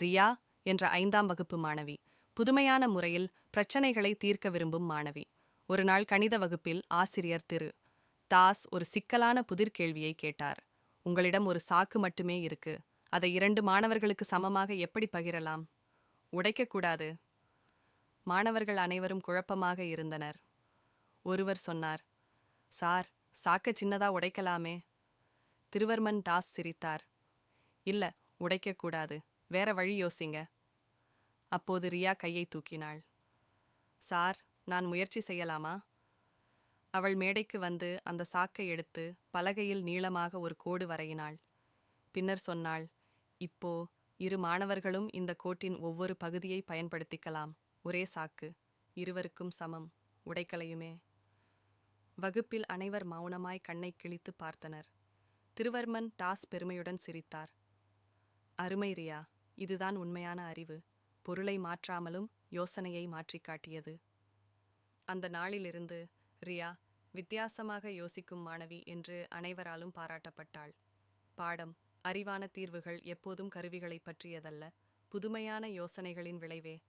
ரியா என்ற ஐந்தாம் வகுப்பு மாணவி. புதுமையான முறையில் பிரச்சனைகளை தீர்க்க விரும்பும் மாணவி. ஒரு நாள் கணித வகுப்பில் ஆசிரியர் திரு. தாஸ் ஒரு சிக்கலான புதிர் கேள்வியை கேட்டார். உங்களிடம் ஒரு சாக்கு மட்டுமே இருக்கு. அதை இரண்டு மாணவர்களுக்கு சமமாக எப்படி பகிரலாம்? உடைக்கக்கூடாது மாணவர்கள் அனைவரும் குழப்பமாக இருந்தனர். ஒருவர் சொன்னார் சார் சாக்க சின்னதா உடைக்கலாமே. திருவர்மன் டாஸ் சிரித்தார் இல்ல உடைக்கக்கூடாது வேற வழி யோசிங்க. அப்போது ரியா கையை தூக்கினாள். சார் நான் முயற்சி செய்யலாமா? அவள் மேடைக்கு வந்து அந்த சாக்கை எடுத்து பலகையில் நீளமாக ஒரு கோடு வரையினாள். பின்னர் சொன்னாள் இப்போ இரு மாணவர்களும் இந்த கோட்டின் ஒவ்வொரு பகுதியை பயன்படுத்திக்கலாம். ஒரே சாக்கு. இருவருக்கும் சமம். உடைக்கலையுமே. வகுப்பில் அனைவர் மௌனமாய் கண்ணை கிழித்து பார்த்தனர். திருவர்மன் டாஸ் பெருமையுடன் சிரித்தார். அருமை ரியா. இதுதான் உண்மையான அறிவு. பொருளை மாற்றாமலும் யோசனையை மாற்றி காட்டியது. அந்த நாளிலிருந்து ரியா வித்தியாசமாக யோசிக்கும் மாணவி என்று அனைவராலும் பாராட்டப்பட்டாள். பாடம் அறிவான தீர்வுகள் எப்போதும் கருவிகளைப் பற்றியதல்ல. புதுமையான யோசனைகளின் விளைவே